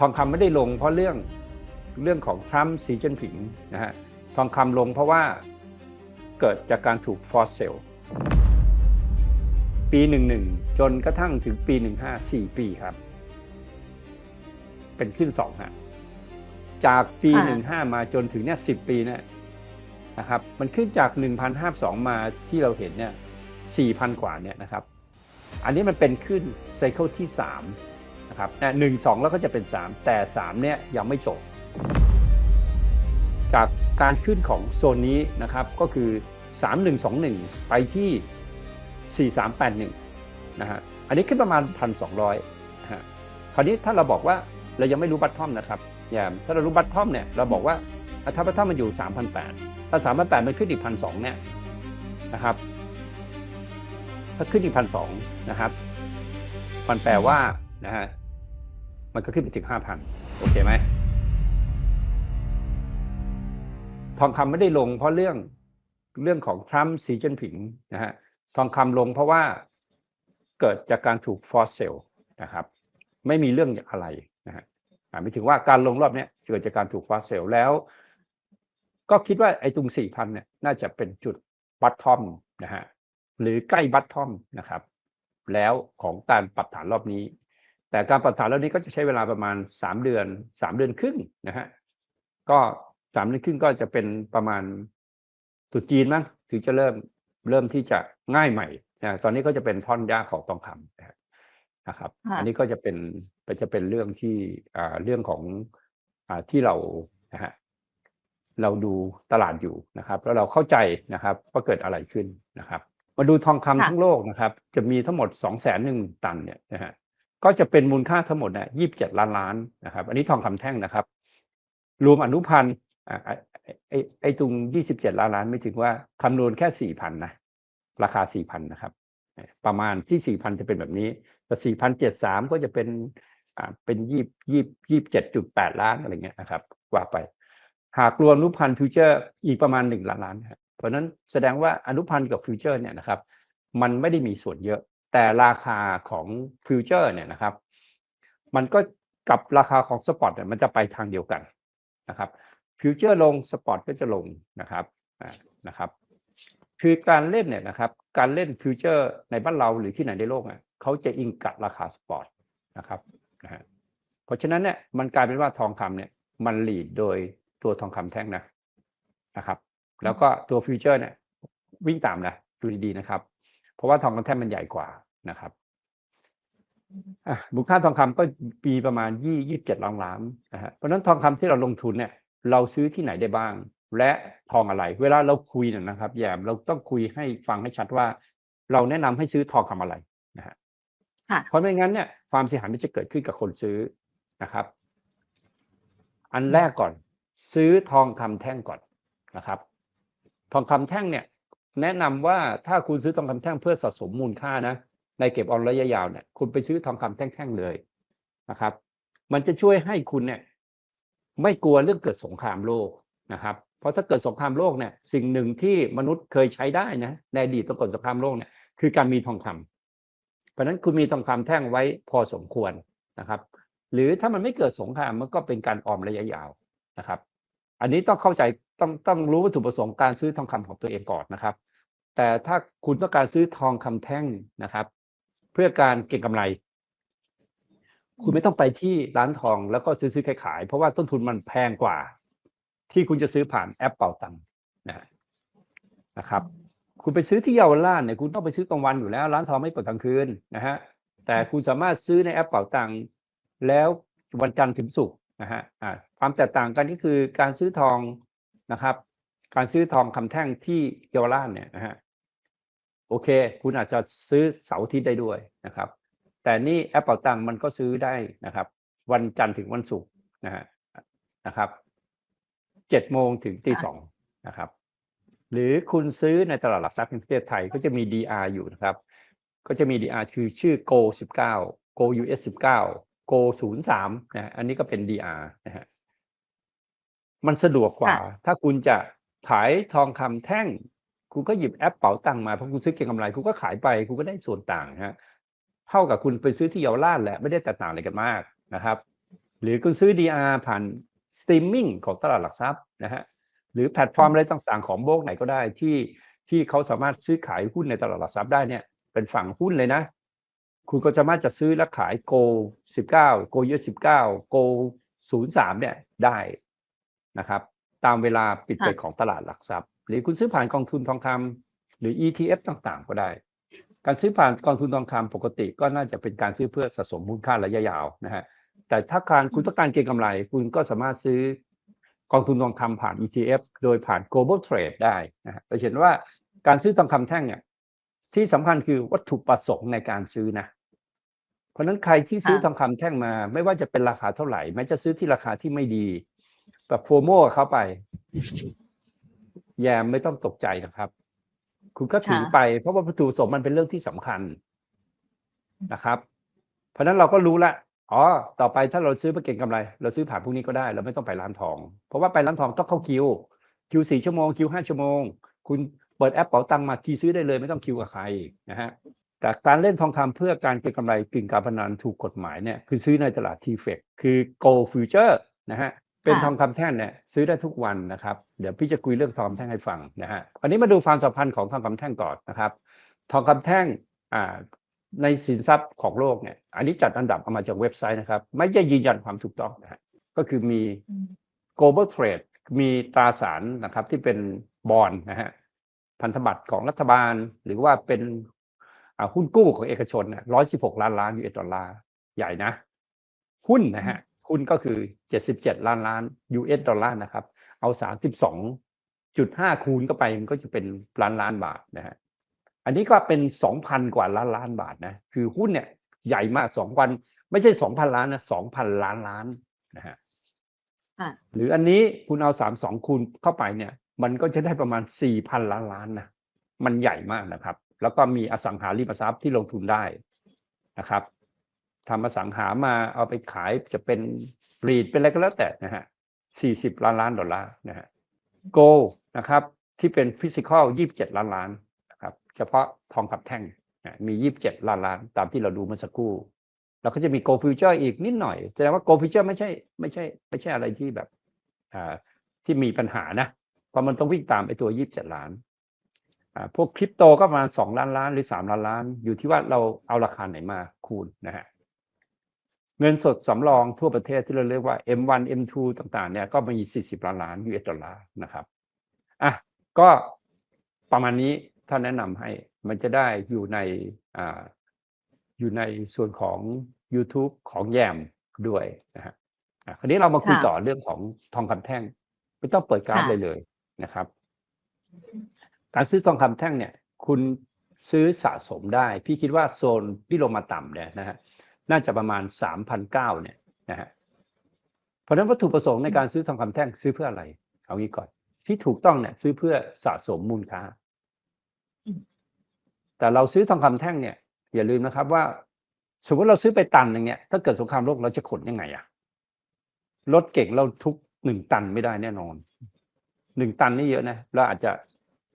ทองคำไม่ได้ลงเพราะเรื่องเรื่องของทรัมป์สีจิ้นผิงนะฮะทองคำลงเพราะว่าเกิดจากการถูกฟอสเซลปี 11 จนกระทั่งถึงปี 15 4 ปีครับ เป็นขึ้น2ฮะจากปีค่ะ15 มาจนถึงเนี่ย10 ปีเนี่ยนะครับ มันขึ้นจาก 1,052 มาที่เราเห็นเนี่ย4,000 กว่าเนี่ยนะครับ อันนี้มันเป็นขึ้นไซเคิลที่3นะ ครับหนึ่งสองแล้วก็จะเป็น 3 แต่ 3 เนี่ยยังไม่จบ จากการขึ้นของโซนนี้นะครับก็คือ 3121 ไปที่ 4381 นะฮะอันนี้ขึ้นประมาณ 1,200นะฮะคราวนี้ถ้าเราบอกว่าเรายังไม่รู้บัตทอมนะครับอย่าถ้าเรารู้บัตทอมเนี่ยเราบอกว่าอะถ้าบัตทอมมันอยู่ 3,800 ถ้า 3,800 มันขึ้นอีก 1,200 เนี่ยนะครับถ้าขึ้นอีก1,200นะครับ มันแปลว่านะฮะ มันก็ขึ้นไปถึง5,000โอเคไหมทองคำไม่ได้ลงเพราะเรื่องเรื่องของทรัมป์สีจิ้นผิงนะฮะทองคำลงเพราะว่าเกิดจากการถูกฟอสเซลนะครับ ไม่มีเรื่องอะไรนะฮะอ่าไม่ถึงว่าการลงรอบนี้เกิดจากการถูกฟอสเซลแล้ว ก็คิดว่าไอ้ตรงสี่พันเนี่ยน่าจะเป็นจุดบัตทอมนะฮะหรือใกล้บัตทอมนะครับ แล้วของการปรับฐานรอบนี้ แต่การปรับฐานรอบนี้ก็จะใช้เวลาประมาณสามเดือนสามเดือนครึ่งนะฮะก็สามเดือนครึ่งก็จะเป็นประมาณตรุษจีนมั้งถึงจะเริ่มเริ่มที่จะง่ายใหม่นะตอนนี้ก็จะเป็นท่อนยากของทองคำนะฮะนะครับค่ะอันนี้ก็จะเป็นจะเป็นเรื่องที่อ่าเรื่องของอ่าที่เรานะฮะเราดูตลาดอยู่นะครับ แล้วเราเข้าใจนะครับว่าเกิดอะไรขึ้นนะครับ มาดูทองคำค่ะทั้งโลกนะครับ จะมีทั้งหมด2องแสนหนึ่งตันเนี่ยนะฮะ ก็จะเป็นมูลค่าทั้งหมดเนี่ยยี่สิบเจ็ดล้านล้านนะครับ อันนี้ทองคำแท่งนะครับ รวมอนุพันธ์ไอ้ไอ้ตรงยี่สิบเจ็ดล้านล้านไม่ถึงว่าคำนวณแค่สี่พันนะราคาสี่พันนะครับ ประมาณที่สี่พันจะเป็นแบบนี้แต่สี่พันเจ็ดสามก็จะเป็นอ่าเป็นยี่ยี่ยี่เจ็ดจุดแปดล้านอะไรเงี้ยนะครับกว่าไป หากรวมอนุพันธ์ฟิวเจอร์อีกประมาณหนึ่งล้านล้านครับเพราะนั้นแสดงว่าอนุพันธ์กับฟิวเจอร์เนี่ยนะครับ มันไม่ได้มีส่วนเยอะ แต่ราคาของฟิวเจอร์เนี่ยนะครับ มันก็กับราคาของสปอตเนี่ยมันจะไปทางเดียวกันนะครับฟิวเจอร์ลงสปอตก็จะลงนะครับอ่านะครับ คือการเล่นเนี่ยนะครับ การเล่นฟิวเจอร์ในบ้านเราหรือที่ไหนในโลกอะเขาจะอิงกับราคาสปอตนะครับนะฮะเพราะฉะนั้นเนี่ยมันกลายเป็นว่าทองคำเนี่ยมันหลีดโดยตัวทองคำแท่งนะนะครับ แล้วก็ตัวฟิวเจอร์เนี่ยวิ่งตามนะดูดีๆนะครับ เพราะว่าทองคำแท่งมันใหญ่กว่า นะครับอะมูลค่าทองคำก็ปีประมาณยี่ยี่สิบเจ็ดล้านล้านนะฮะเพราะฉะนั้นทองคำที่เราลงทุนเนี่ย เราซื้อที่ไหนได้บ้าง และทองอะไร เวลาเราคุยเนี่ยนะครับแยมเราต้องคุยให้ฟังให้ชัดว่า เราแนะนำให้ซื้อทองคำอะไรนะฮะค่ะเพราะไม่งั้นเนี่ยความเสียหายมันจะเกิดขึ้นกับคนซื้อนะครับ อันแรกก่อน ซื้อทองคำแท่งก่อนนะครับ ทองคำแท่งเนี่ย แนะนำว่าถ้าคุณซื้อทองคำแท่งเพื่อสะสมมูลค่านะ ในเก็บออมระยะยาวเนี่ยคุณไปซื้อทองคำแท่งๆเลยนะครับ มันจะช่วยให้คุณเนี่ยไม่กลัวเรื่องเกิดสงครามโลกนะครับ เพราะถ้าเกิดสงครามโลกเนี่ยสิ่งหนึ่งที่มนุษย์เคยใช้ได้นะในอดีตตอนก่อนสงครามโลกเนี่ยคือการมีทองคำเพราะฉะนั้นคุณมีทองคำแท่งไว้พอสมควรนะครับ หรือถ้ามันไม่เกิดสงครามมันก็เป็นการออมระยะยาวนะครับ อันนี้ต้องเข้าใจต้องต้องรู้วัตถุประสงค์การซื้อทองคำของตัวเองก่อนนะครับ แต่ถ้าคุณต้องการซื้อทองคำแท่งนะครับ เพื่อการเก็งกำไร คุณไม่ต้องไปที่ร้านทองแล้วก็ซื้อซื้อขายขาย เพราะว่าต้นทุนมันแพงกว่า ที่คุณจะซื้อผ่านแอปเป่าตังค์นะนะครับ คุณไปซื้อที่เยาวราชเนี่ยคุณต้องไปซื้อกลางวันอยู่แล้ว ร้านทองไม่เปิดกลางคืนนะฮะแต่คุณสามารถซื้อในแอปเป่าตังค์แล้ววันจันทร์ถึงศุกร์นะฮะอ่าความแตกต่างกันก็คือการซื้อทองนะครับ การซื้อทองคำแท่งที่เยาวราชเนี่ยนะฮะ โอเค คุณอาจจะซื้อเสาร์อาทิตย์ได้ด้วยนะครับ แต่นี่แอปเป่าตังค์มันก็ซื้อได้นะครับ วันจันทร์ถึงวันศุกร์นะฮะนะครับเจ็ดโมงถึงตีค่ะสองนะครับ หรือคุณซื้อในตลาดหลักทรัพย์แห่งประเทศไทยก็จะมี DR อยู่นะครับ ก็จะมี DR คือชื่อ Go 19 Go US 19 Go 03นะฮะอันนี้ก็เป็น DR นะฮะมันสะดวกกว่าค่ะถ้าคุณจะขายทองคำแท่ง คุณก็หยิบแอปเป๋าตังค์มาเพราะคุณซื้อเก็งกำไรคุณก็ขายไปคุณก็ได้ส่วนต่างนะฮะเท่ากับคุณไปซื้อที่เยาวราชแหละไม่ได้แตกต่างอะไรกันมากนะครับ หรือคุณซื้อ DR ผ่านสตรีมมิ่งของตลาดหลักทรัพย์นะฮะหรือแพลตฟอร์มอะไรต่างๆ ของโบกไหนก็ได้ที่ที่เขาสามารถซื้อขายหุ้นในตลาดหลักทรัพย์ได้เนี่ยเป็นฝั่งหุ้นเลยนะ คุณก็สามารถจะซื้อและขายโก19โกเยสิบเก้าโกศูนย์สามเนี่ยได้นะครับ ตามเวลาปิดเปิดของตลาดหลักทรัพย์ หรือคุณซื้อผ่านกองทุนทองคำหรือ ETF ต่างๆ ก็ได้ การซื้อผ่านกองทุนทองคำปกติก็น่าจะเป็นการซื้อเพื่อสะสมมูลค่าระยะยาวนะฮะแต่ถ้าการคุณต้องการเก็งกำไร คุณก็สามารถซื้อกองทุนทองคำผ่าน ETF โดยผ่าน global trade ได้นะฮะเราเห็นว่าการซื้อทองคำแท่งเนี่ยที่สำคัญคือวัตถุประสงค์ในการซื้อนะ เพราะนั้นใครที่ซื้อทองคำแท่งมา ไม่ว่าจะเป็นราคาเท่าไหร่ แม้จะซื้อที่ราคาที่ไม่ดี แบบโฟโมเข้าไป แยมไม่ต้องตกใจนะครับ คุณก็ถือค่ะไป เพราะว่าวัตถุประสงค์มันเป็นเรื่องที่สำคัญนะครับ เพราะฉะนั้นเราก็รู้ละอ๋อ ต่อไปถ้าเราซื้อเพื่อเก็งกำไร เราซื้อผ่านพวกนี้ก็ได้ เราไม่ต้องไปร้านทอง เพราะว่าไปร้านทองต้องเข้าคิว คิวสี่ชั่วโมง คิวห้าชั่วโมง คุณเปิดแอปเป๋าตังค์มาคีย์ซื้อได้เลย ไม่ต้องคิวกับใครนะฮะ แต่การเล่นทองคำเพื่อการเก็งกำไรกึ่งการพนันถูกกฎหมายเนี่ย คือซื้อในตลาดทีเฟกคือ Go Future นะฮะ เป็นค่ะทองคำแท่งเนี่ยซื้อได้ทุกวันนะครับ เดี๋ยวพี่จะคุยเรื่องทองคำแท่งให้ฟังนะฮะอันนี้มาดูความสัมพันธ์ของทองคำแท่งก่อนนะครับ ทองคำแท่งอ่าในสินทรัพย์ของโลกเนี่ย อันนี้จัดอันดับเอามาจากเว็บไซต์นะครับ ไม่ได้ยืนยันความถูกต้องนะฮะก็คือมีอืม global trade มีตราสารนะครับที่เป็นบอลนะฮะพันธบัตรของรัฐบาล หรือว่าเป็นอ่าหุ้นกู้ของเอกชนร้อยสิบหกล้านล้านยูเอสดอลลาร์ใหญ่นะ หุ้นนะฮะ หุ้นก็คือเจ็ดสิบเจ็ดล้านล้านยูเอสดอลลาร์นะครับ เอาสามสิบสองจุดห้าคูณเข้าไปมันก็จะเป็นล้านล้านบาทนะฮะ อันนี้ก็เป็นสองพันกว่าล้านล้านบาทนะ คือหุ้นเนี่ยใหญ่มากสองพันไม่ใช่สองพันล้านนะสองพันล้านล้านนะฮะค่ะหรืออันนี้คุณเอาสามสองคูณเข้าไปเนี่ย มันก็จะได้ประมาณสี่พันล้านล้านนะ มันใหญ่มากนะครับ แล้วก็มีอสังหาริมทรัพย์ที่ลงทุนได้นะครับ ทำอสังหามาเอาไปขายจะเป็นรีดเป็นอะไรก็แล้วแต่นะฮะสี่สิบล้านล้านดอลลาร์นะฮะโกนะครับที่เป็นฟิสิกอลยี่สิบเจ็ดล้านล้านนะครับเฉพาะทองคำแท่งนะมียี่สิบเจ็ดล้านล้านตามที่เราดูเมื่อสักครู่แล้วก็จะมี Go Future อีกนิดหน่อยแสดงว่า Go Future ไม่ใช่ไม่ใช่ไม่ใช่อะไรที่แบบอ่าที่มีปัญหานะเพราะมันต้องวิ่งตามไอ้ตัวยี่สิบเจ็ดล้านอ่าพวกคริปโตก็ประมาณสองล้านล้านหรือสามล้านล้าน อยู่ที่ว่าเราเอาราคาไหนมาคูณนะฮะ เงินสดสำรองทั่วประเทศที่เราเรียกว่า M1 M2 ต่างๆ เนี่ยก็มี 40 ล้านล้าน US ดอลลาร์นะครับอะก็ประมาณนี้ถ้าแนะนำให้มันจะได้อยู่ในอ่าอยู่ในส่วนของ YouTube ของแยมด้วยนะฮะอะคราวนี้เรามาคุยค่ะต่อเรื่องของทองคำแท่ง ไม่ต้องเปิดกราฟค่ะเลยเลยนะครับ การซื้อทองคำแท่งเนี่ย คุณซื้อสะสมได้ พี่คิดว่าโซนที่ลงมาต่ำเนี่ยนะฮะ น่าจะประมาณสามพันเก้าเนี่ยนะฮะเพราะฉะนั้นวัตถุประสงค์ในการซื้อทองคำแท่งซื้อเพื่ออะไร เอางี้ก่อน ที่ถูกต้องเนี่ยซื้อเพื่อสะสมมูลค่าอืมแต่เราซื้อทองคำแท่งเนี่ย อย่าลืมนะครับว่า สมมติเราซื้อไปตันหนึ่งเนี่ยถ้าเกิดสงครามโลกเราจะขนยังไงอะรถเก่งเราทุกหนึ่งตันไม่ได้แน่นอนหนึ่งตันนี่เยอะนะเราอาจจะ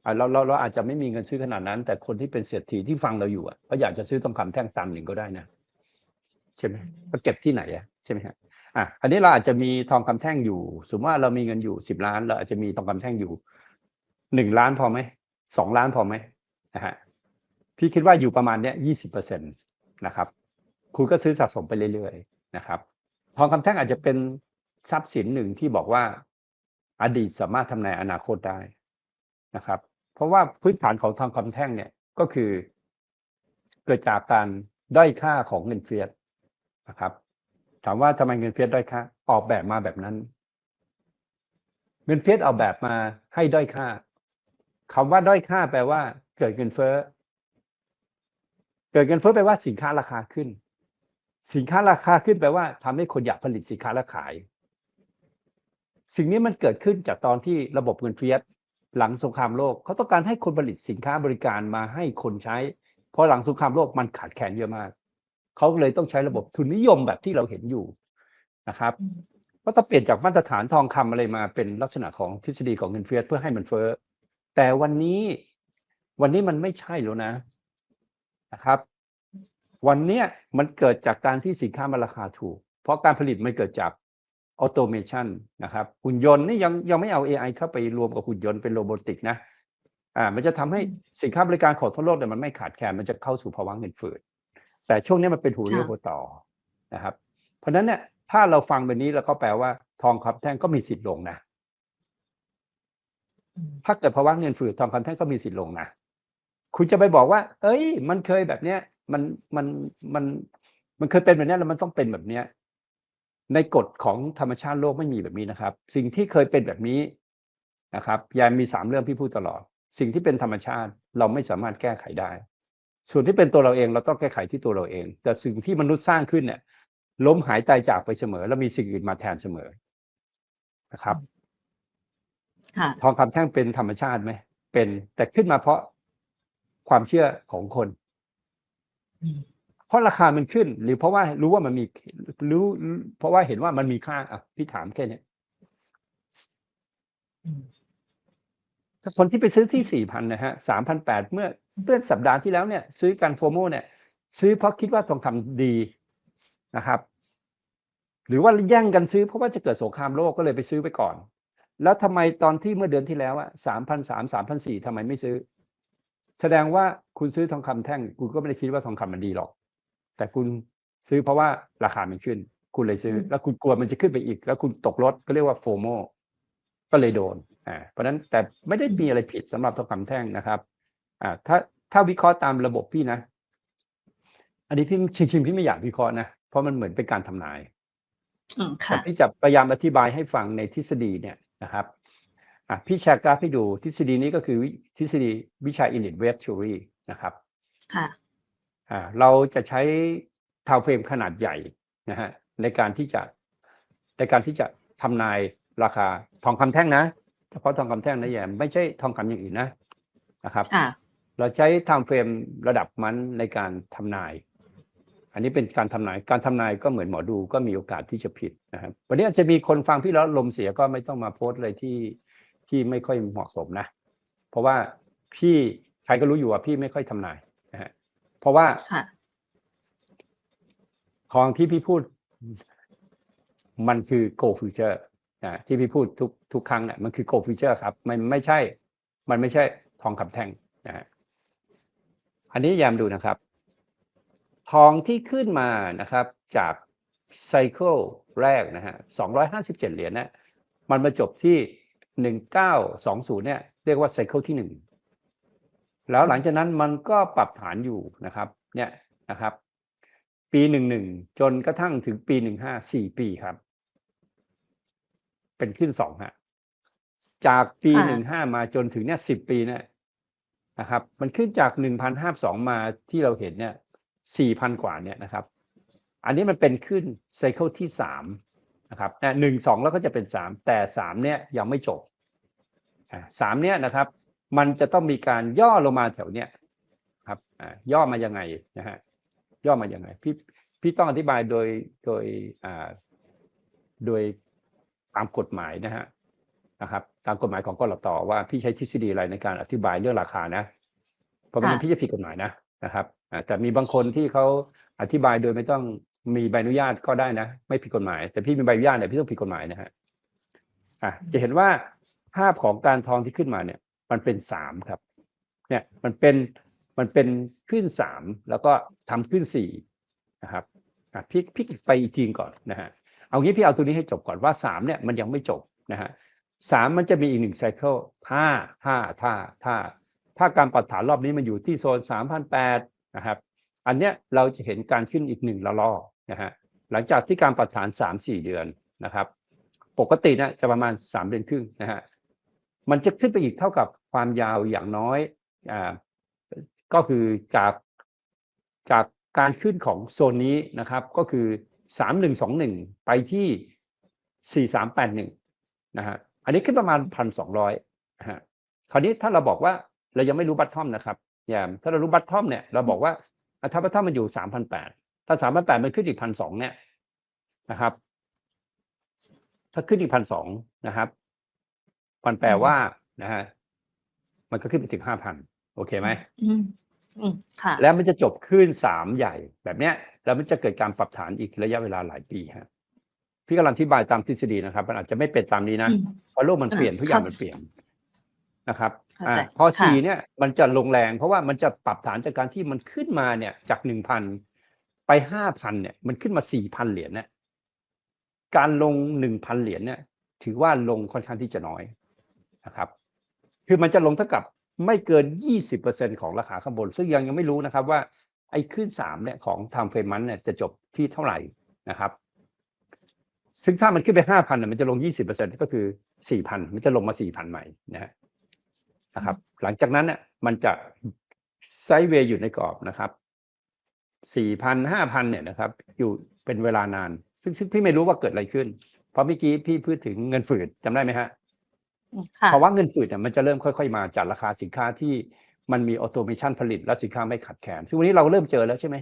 อะเราเราเราอาจจะไม่มีเงินซื้อขนาดนั้น แต่คนที่เป็นเศรษฐีที่ฟังเราอยู่อะเขาอยากจะซื้อทองคำแท่งตันหนึ่งก็ได้นะ ใช่ไหมก็เก็บที่ไหนอะใช่ไหมฮะอะอันนี้เราอาจจะมีทองคำแท่งอยู่ สมมติว่าเรามีเงินอยู่สิบล้าน เราอาจจะมีทองคำแท่งอยู่หนึ่งล้านพอไหมสองล้านพอไหมนะฮะพี่คิดว่าอยู่ประมาณเนี้ยยี่สิบเปอร์เซ็นตนะครับ คุณก็ซื้อสะสมไปเรื่อยๆนะครับ ทองคำแท่งอาจจะเป็นทรัพย์สินหนึ่งที่บอกว่าอดีตสามารถทำนายอนาคตได้นะครับ เพราะว่าพื้นฐานของทองคำแท่งเนี่ยก็คือ เกิดจากการด้อยค่าของเงินเฟ้อ นะครับ ถามว่าทำไมเงินเฟ้อด้อยค่า ออกแบบมาแบบนั้น เงินเฟ้อออกแบบมาให้ด้อยค่าคำว่าด้อยค่าแปลว่า เกิดเงินเฟ้อเกิดเงินเฟ้อแปลว่าสินค้าราคาขึ้น สินค้าราคาขึ้นแปลว่าทำให้คนอยากผลิตสินค้าและขาย สิ่งนี้มันเกิดขึ้นจากตอนที่ระบบเงินเฟ้อหลังสงครามโลกเขาต้องการให้คนผลิตสินค้าบริการมาให้คนใช้ เพราะหลังสงครามโลกมันขาดแคลนเยอะมาก เขาเลยต้องใช้ระบบทุนนิยมแบบที่เราเห็นอยู่นะครับอืมก็ต้องเปลี่ยนจากมาตรฐานทองคำอะไรมาเป็นลักษณะของทฤษฎีของเงินเฟ้อเพื่อให้มันเฟ้อแต่วันนี้วันนี้มันไม่ใช่แล้วนะนะครับ วันเนี้ยมันเกิดจากการที่สินค้ามันราคาถูกพราะการผลิตมันเกิดจากออโตเมชันนะครับหุ่นยนต์นี่ยังยังไม่เอา AI เข้าไปรวมกับหุ่นยนต์เป็นโรบอติกนะอ่ามันจะทำให้สินค้าบริการของทั่วโลกเนี่ยมันไม่ขาดแคลนมันจะเข้าสู่ภาวะเงินเฟ้อ แต่ช่วงนี้มันเป็นหูเรียวค่ะหัวต่อนะครับ เพราะฉะนั้นเนี่ยถ้าเราฟังแบบนี้แล้วก็แปลว่า ทองคำแท่งก็มีสิทธิ์ลงนะอืมถ้าเกิดภาวะเงินเฟ้อทองคำแท่งก็มีสิทธิ์ลงนะคุณจะไปบอกว่า เอ้ย มันเคยแบบเนี้ย มันมันมัน มันเคยเป็นแบบเนี้ยแล้วมันต้องเป็นแบบเนี้ย ในกฎของธรรมชาติโลกไม่มีแบบนี้นะครับ สิ่งที่เคยเป็นแบบนี้นะครับยายมีสามเรื่องพี่พูดตลอด สิ่งที่เป็นธรรมชาติเราไม่สามารถแก้ไขได้ ส่วนที่เป็นตัวเราเองเราต้องแก้ไขที่ตัวเราเอง แต่สิ่งที่มนุษย์สร้างขึ้นเนี่ยล้มหายตายจากไปเสมอ แล้วมีสิ่งอื่นมาแทนเสมอนะครับค่ะทองคำแท่งเป็นธรรมชาติไหมเป็นแต่ขึ้นมาเพราะความเชื่อของคนอืมเพราะราคามันขึ้น หรือเพราะว่ารู้ว่ามันมีรู้ เพราะว่าเห็นว่ามันมีค่าอะพี่ถามแค่เนี้ยอืมถ้าคนที่ไปซื้อที่สี่พันนะฮะสามพันแปดเมื่อ เมื่อสัปดาห์ที่แล้วเนี่ย ซื้อกันโฟโมเนี่ย ซื้อเพราะคิดว่าทองคำดีนะครับ หรือว่าแย่งกันซื้อเพราะว่าจะเกิดสงครามโลกก็เลยไปซื้อไปก่อน แล้วทำไมตอนที่เมื่อเดือนที่แล้วอะสามพันสามสามพันสี่ทำไมไม่ซื้อ แสดงว่าคุณซื้อทองคำแท่ง คุณก็ไม่ได้คิดว่าทองคำมันดีหรอก แต่คุณซื้อเพราะว่าราคามันขึ้น คุณเลยซื้อ แล้วคุณกลัวมันจะขึ้นไปอีก แล้วคุณตกรถก็เรียกว่าโฟโมก็เลยโดนอ่าเพราะฉะนั้นแต่ไม่ได้มีอะไรผิดสำหรับทองคำแท่งนะครับ อ่าถ้าถ้าวิเคราะห์ตามระบบพี่นะ อันนี้พี่จริงๆพี่ไม่อยากวิเคราะห์นะ เพราะมันเหมือนเป็นการทำนายอืมแต่ค่ะพี่จะพยายามอธิบายให้ฟังในทฤษฎีเนี่ยนะครับอะพี่แชร์กราฟให้ดูทฤษฎีนี้ก็คือวิทฤษฎีวิชา init wave theory นะครับค่ะอ่าเราจะใช้ทาวเฟรมขนาดใหญ่นะฮะในการที่จะในการที่จะทำนายราคาทองคำแท่งนะ เฉพาะทองคำแท่งนะแยมไม่ใช่ทองคำอย่างอื่นนะนะครับค่ะ เราใช้ไทม์เฟรมระดับมันในการทำนาย อันนี้เป็นการทำนาย การทำนายก็เหมือนหมอดูก็มีโอกาสที่จะผิดนะครับ วันนี้อาจจะมีคนฟังพี่แล้วลมเสียก็ไม่ต้องมาโพสต์เลยที่ที่ไม่ค่อยเหมาะสมนะ เพราะว่าพี่ใครก็รู้อยู่ว่าพี่ไม่ค่อยทำนายนะฮะ เพราะว่าค่ะของที่พี่พูดมันคือ go future นะที่พี่พูดทุกทุกครั้งเนี่ยมันคือ go future ครับ มันไม่ใช่ มันไม่ใช่ทองคำแท่งนะฮะ อันนี้ยามดูนะครับ ทองที่ขึ้นมานะครับจากไซเคิลแรกนะฮะ257 เหรียญเนี่ยมันมาจบที่ 1920 เนี่ยเรียกว่าไซเคิลที่หนึ่งแล้วหลังจากนั้นมันก็ปรับฐานอยู่นะครับเนี่ยนะครับ ปีหนึ่งหนึ่งจนกระทั่งถึงปีหนึ่งห้าสี่ปีครับ เป็นขึ้นสองฮะจากปีค่ะหนึ่งห้ามาจนถึงเนี่ยสิบปีเนี่ย นะครับ มันขึ้นจากหนึ่งพันห้าสองมาที่เราเห็นเนี่ยสี่พันกว่าเนี่ยนะครับ อันนี้มันเป็นขึ้นไซเคิลที่สามนะครับหนึ่งสองแล้วก็จะเป็นสามแต่สามเนี่ยยังไม่จบสามเนี่ยนะครับ มันจะต้องมีการย่อลงมาแถวเนี้ยครับย่อมายังไงนะฮะย่อมาอย่างไงพี่พี่ต้องอธิบายโดยโดยโดยตามกฎหมายนะฮะ นะครับตามกฎหมายของกรตว่าพี่ใช้ทฤษฎีอะไรในการอธิบายเรื่องราคานะ เพราะไม่งั้นค่ะพี่จะผิดกฎหมายนะนะครับอ่าแต่มีบางคนที่เขาอธิบายโดยไม่ต้องมีใบอนุญาตก็ได้นะ ไม่ผิดกฎหมาย แต่พี่มีใบอนุญาตเนี่ยพี่ต้องผิดกฎหมายนะฮะอะจะเห็นว่าภาพของการทองที่ขึ้นมาเนี่ย มันเป็นสามครับ เนี่ยมันเป็นมันเป็นขึ้นสามแล้วก็ทำขึ้นสี่นะครับอะพี่พี่ไปอีกทีก่อนนะฮะเอางี้พี่เอาตัวนี้ให้จบก่อนว่าสามเนี่ยมันยังไม่จบนะฮะ สามมันจะมีอีกหนึ่งไซเคิลถ้าถ้าถ้าถ้าถ้าการปรับฐานรอบนี้มันอยู่ที่โซนสามพันแปดนะครับ อันเนี้ยเราจะเห็นการขึ้นอีกหนึ่งละลอกนะฮะหลังจากที่การปรับฐานสามสี่เดือนนะครับ ปกตินี่ยจะประมาณสามเดือนครึ่งนะฮะมันจะขึ้นไปอีกเท่ากับความยาวอย่างน้อยอ่าก็คือจากจากการขึ้นของโซนนี้นะครับ ก็คือสามหนึ่งสองหนึ่งไปที่สี่สามแปดหนึ่งนะฮะ อันนี้ขึ้นประมาณพันสองร้อยนะฮะคราวนี้ถ้าเราบอกว่าเรายังไม่รู้บัตทอมนะครับยามถ้าเรารู้บัตทอมเนี่ยเราบอกว่าอะถ้าบัตทอมมันอยู่สามพันแปดถ้าสามพันแปดมันขึ้นอีกพันสองเนี่ยนะครับ ถ้าขึ้นอีกพันสองนะครับมันแปลว่านะฮะมันก็ขึ้นไปถึงห้าพันโอเคไหมอืมอืมค่ะแล้วมันจะจบขึ้นสามใหญ่แบบเนี้ย แล้วมันจะเกิดการปรับฐานอีกระยะเวลาหลายปีฮะ พี่กำลังอธิบายตามทฤษฎีนะครับ มันอาจจะไม่เป็นตามนี้นะอืมเพราะโลกมันอ่าเปลี่ยนทุกอย่างครับมันเปลี่ยนนะครับเข้าอ่าใจพอค่ะสี่เนี่ยมันจะลงแรง เพราะว่ามันจะปรับฐานจากการที่มันขึ้นมาเนี่ย จากหนึ่งพันไปห้าพันเนี่ย มันขึ้นมาสี่พันเหรียญเนี่ยการลงหนึ่งพันเหรียญเนี่ย ถือว่าลงค่อนข้างที่จะน้อยนะครับ คือมันจะลงเท่ากับไม่เกินยี่สิบเปอร์เซ็นของราคาข้างบน ซึ่งยังยังไม่รู้นะครับว่าไอ้ขึ้นสามเนี่ยของทำเฟรมันเนี่ยจะจบที่เท่าไหร่นะครับ ซึ่งถ้ามันขึ้นไปห้าพันมันจะลงยี่สิบเปอร์เซ็นก็คือสี่พันมันจะลงมาสี่พันใหม่นะฮะนะครับ หลังจากนั้นเนี่ยมันจะไซด์เวย์อยู่ในกรอบนะครับสี่พันห้าพันเนี่ยนะครับ อยู่เป็นเวลานาน ซึ่งซึ่งพี่ไม่รู้ว่าเกิดอะไรขึ้น เพราะเมื่อกี้พี่พูดถึงเงินฝืดจำได้ไหมฮะอืมค่ะภาวะเงินฝืดเนี่ยมันจะเริ่มค่อย ๆ มาจากราคาสินค้าที่มันมีออโตเมชันผลิตและสินค้าไม่ขาดแคลนซึ่งวันนี้เราเริ่มเจอแล้วใช่ไหม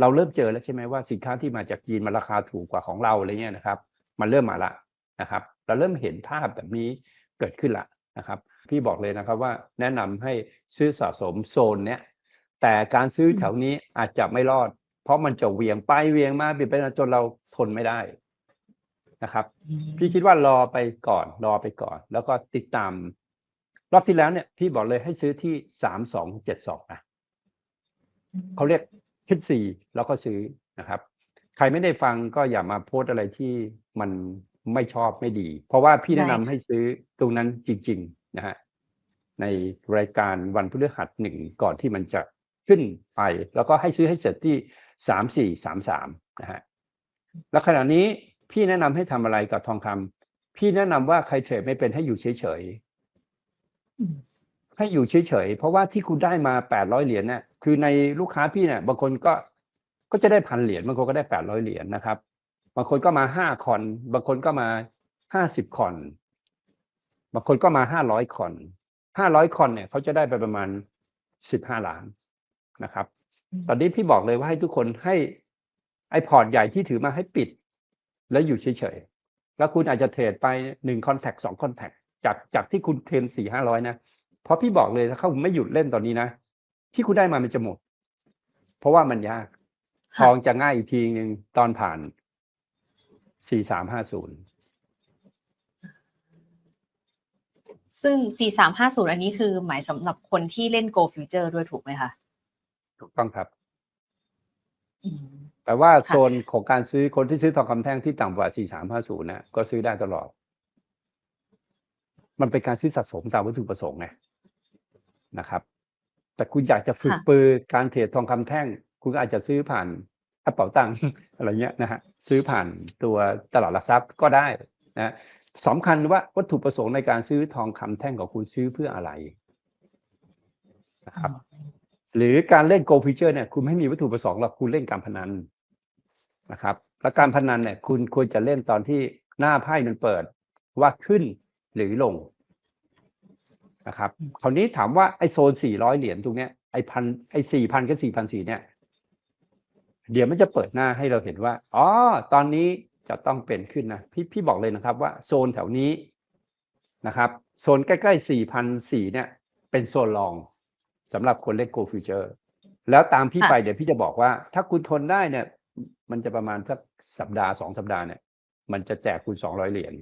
เราเริ่มเจอแล้วใช่ไหมว่าสินค้าที่มาจากจีนมันราคาถูกกว่าของเราอะไรเงี้ยนะครับ มันเริ่มมาละนะครับ เราเริ่มเห็นภาพแบบนี้เกิดขึ้นละนะครับ พี่บอกเลยนะครับว่าแนะนำให้ซื้อสะสมโซนเนี้ยแต่การซื้อแถวนี้อาจจะไม่รอด เพราะมันจะเหวียงไปเหวียงมาเปลี่ยนไปมาจนเราทนไม่ได้นะครับ พี่คิดว่ารอไปก่อนรอไปก่อน แล้วก็ติดตาม รอบที่แล้วเนี่ย พี่บอกเลยให้ซื้อที่สามสองเจ็ดสองนะเขาเรียก ขึ้นสี่แล้วก็ซื้อนะครับ ใครไม่ได้ฟังก็อย่ามาโพสอะไรที่มันไม่ชอบไม่ดี เพราะว่าพี่แนะนำให้ซื้อตรงนั้นจริง ๆนะฮะในรายการวันพฤหัสหนึ่งก่อนที่มันจะขึ้นไป แล้วก็ให้ซื้อให้เสร็จที่สามสี่สามสามนะฮะแล้วขณะนี้พี่แนะนำให้ทำอะไรกับทองคำพี่แนะนำว่าใครเทรดไม่เป็นให้อยู่เฉยๆ ให้อยู่เฉยๆ เพราะว่าที่คุณได้มาแปดร้อยเหรียญเนี่ยคือในลูกค้าพี่เนี่ยบางคนก็ก็จะได้พันเหรียญบางคนก็ได้แปดร้อยเหรียญนะครับ บางคนก็มาห้าคอน บางคนก็มาห้าสิบคอน บางคนก็มาห้าร้อยคอนห้าร้อยคอนเนี่ยเขาจะได้ไปประมาณสิบห้าล้านนะครับ ตอนนี้พี่บอกเลยว่าให้ทุกคนให้ไอพอร์ตใหญ่ที่ถือมาให้ปิด แล้วอยู่เฉยๆ แล้วคุณอาจจะเทรดไปหนึ่งคอนแทคสองคอนแทคจากจากที่คุณเทรนสี่ห้าร้อยนะ เพราะพี่บอกเลยถ้าเขาไม่หยุดเล่นตอนนี้นะที่คุณได้มามันจะหมด เพราะว่ามันยากทค่ะองจะง่ายอีกทีหนึ่งตอนผ่านสี่สามห้าศูนย์ซึ่ง 4350 อันนี้คือหมายสำหรับคนที่เล่น Go Future ด้วยถูกไหมคะ ถูกต้องครับอืมแปลว่าค่ะโซนของการซื้อคนที่ซื้อทองคำแท่งที่ต่ำกว่าสี่สามห้าศูนย์นะ ก็ซื้อได้ตลอด มันเป็นการซื้อสะสมตามวัตถุประสงค์ไง นะครับ แต่คุณอยากจะฝึกค่ะปือการเทรดทองคำแท่ง คุณก็อาจจะซื้อผ่านกระเป๋าตังค์อะไรเงี้ยนะฮะซื้อผ่านตัวตลาดหลักทรัพย์ก็ได้นะสำคัญว่าวัตถุประสงค์ในการซื้อทองคำแท่งของคุณซื้อเพื่ออะไรนะครับ หรือการเล่นโกลฟิเชอร์เนี่ยคุณไม่มีวัตถุประสงค์หรอกคุณเล่นการพนันนะครับ และการพนันเนี่ยคุณควรจะเล่นตอนที่หน้าไพ่มันเปิดว่าขึ้นหรือลง นะครับคราวนี้ถามว่าไอ้โซนสี่ร้อยเหรียญตรงเนี้ยไอ้พันไอ้สี่พันกับสี่พันสี่เนี่ย เดี๋ยวมันจะเปิดหน้าให้เราเห็นว่าอ๋อตอนนี้จะต้องเป็นขึ้นนะพี่พี่บอกเลยนะครับว่าโซนแถวนี้นะครับ โซนใกล้ๆสี่พันสี่เนี่ย เป็นโซนรองสำหรับคนเล่น Go Future แล้วตามพี่ค่ะไปเดี๋ยวพี่จะบอกว่า ถ้าคุณทนได้เนี่ย มันจะประมาณสักสัปดาห์สองสัปดาห์เนี่ย มันจะแจกคุณสองร้อยเหรียญ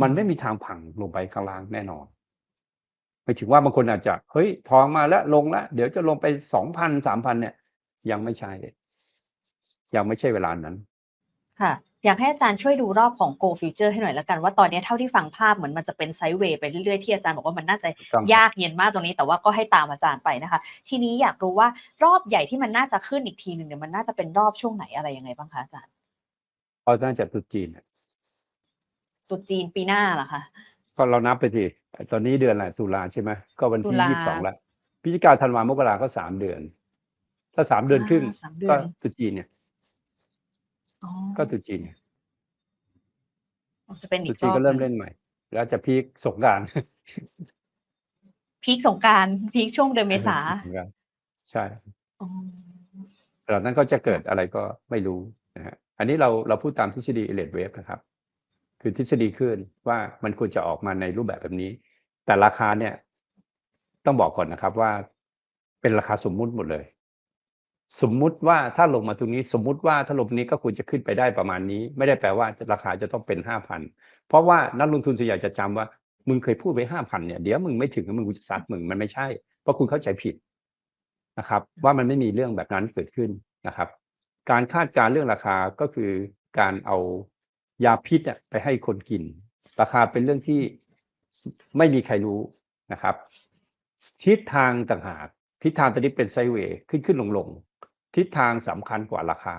มันไม่มีทางพังลงไปข้างล่างแน่นอนไปถึงว่าบางคนอาจจะเฮ้ยทองมาแล้วลงแล้วเดี๋ยวจะลงไปสองพันสามพันเนี่ย ยังไม่ใช่ยังไม่ใช่เวลานั้น ค่ะ อยากให้อาจารย์ช่วยดูรอบของ Go Future ให้หน่อยละกันว่าตอนนี้เท่าที่ฟังภาพเหมือนมันจะเป็นไซด์เวย์ไปเรื่อยๆที่อาจารย์บอกว่ามันน่าจะถูกต้องครับยากเย็นมากตรงนี้ แต่ว่าก็ให้ตามอาจารย์ไปนะคะ ทีนี้อยากรู้ว่ารอบใหญ่ที่มันน่าจะขึ้นอีกทีหนึ่งเนี่ยมันน่าจะเป็นรอบช่วงไหนอะไรยังไงบ้างคะอาจารย์เพราะน่าจะตรุษจีน น่ะตรุษจีนปีหน้าเหรอคะก็เรานับไปทีตอนนี้เดือนอะไรตุลาใช่ไหมก็วันตุที่ลายี่สิบสองแล้วพฤศจิกาธันวามกราก็สามเดือน ถ้าสามเดือนครึ่งาสามเดือก็นตรุษจีนเนี่ยอ๋อก็ตรุษจีนเนี่ยจะเป็นตอีรุษกจีรนอบก็เริ่มหนึ่เล่งนใหม่ แล้วจะพีคสงกรารพีคสงกรารพีคช่วงเดือนเมษาใช่อ๋อหลังนั้นก็จะเกิดอะไรก็ไม่รู้นะฮะอันนี้เราเราพูดตามทฤษฎีเอเลดเวฟนะครับ คือทฤษฎีขึ้นว่ามันควรจะออกมาในรูปแบบแบบนี้ แต่ราคาเนี่ยต้องบอกก่อนนะครับว่าเป็นราคาสมมุติหมดเลย สมมุติว่าถ้าลงมาตรงนี้สมมุติว่าถ้าลงนี้ก็ควรจะขึ้นไปได้ประมาณนี้ ไม่ได้แปลว่าราคาจะต้องเป็นห้าพันเพราะว่านักลงทุนส่วนใหญ่จะจำว่ามึงเคยพูดไว้ห้าพันเนี่ยเดี๋ยวมึงไม่ถึงมึงกูจะซัดมึงมันไม่ใช่ เพราะคุณเข้าใจผิดนะครับ ว่ามันไม่มีเรื่องแบบนั้นเกิดขึ้นนะครับ การคาดการเรื่องราคาก็คือการเอา ยาพิษไปให้คนกิน ราคาเป็นเรื่องที่ไม่มีใครรู้นะครับ ทิศทางต่างหากทิศทางตอนนี้เป็นไซเวย์ขึ้นขึ้นลงลงทิศทางสำคัญกว่าราคา